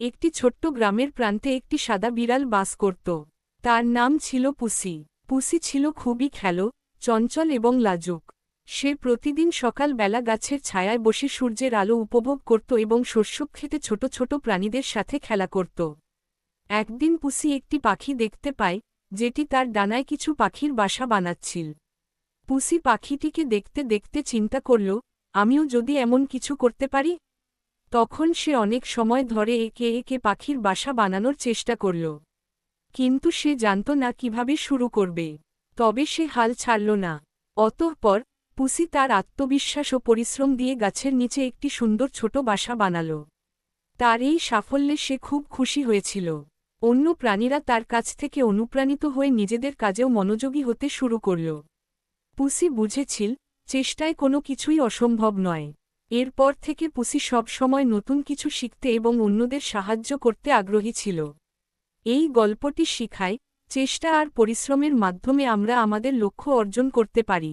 একটি ছোট্ট গ্রামের প্রান্তে একটি সাদা বিড়াল বাস করত। তার নাম ছিল পুসি। পুসি ছিল খুবই খেলো, চঞ্চল এবং লাজুক। সে প্রতিদিন সকালবেলা গাছের ছায়ায় বসে সূর্যের আলো উপভোগ করত এবং শস্য খেতে ছোট ছোট প্রাণীদের সাথে খেলা করত। একদিন পুসি একটি পাখি দেখতে পায়, যেটি তার ডানায় কিছু পাখির বাসা বানাচ্ছিল। পুসি পাখিটিকে দেখতে দেখতে চিন্তা করল, আমিও যদি এমন কিছু করতে পারি? তখন সে অনেক সময় ধরে একে একে পাখির বাসা বানানোর চেষ্টা করল। কিন্তু সে জানত না কীভাবে শুরু করবে। তবে সে হাল ছাড়ল না। অতঃপর পুসি তার আত্মবিশ্বাস ও পরিশ্রম দিয়ে গাছের নিচে একটি সুন্দর ছোট বাসা বানাল। তার এই সাফল্যে সে খুব খুশি হয়েছিল। অন্য প্রাণীরা তার কাছ থেকে অনুপ্রাণিত হয়ে নিজেদের কাজেও মনোযোগী হতে শুরু করল। পুসি বুঝেছিল, চেষ্টায় কোনো কিছুই অসম্ভব নয়। এরপর থেকে পুসি সবসময় নতুন কিছু শিখতে এবং অন্যদের সাহায্য করতে আগ্রহী ছিল। এই গল্পটি শিখায়, চেষ্টা আর পরিশ্রমের মাধ্যমে আমরা আমাদের লক্ষ্য অর্জন করতে পারি।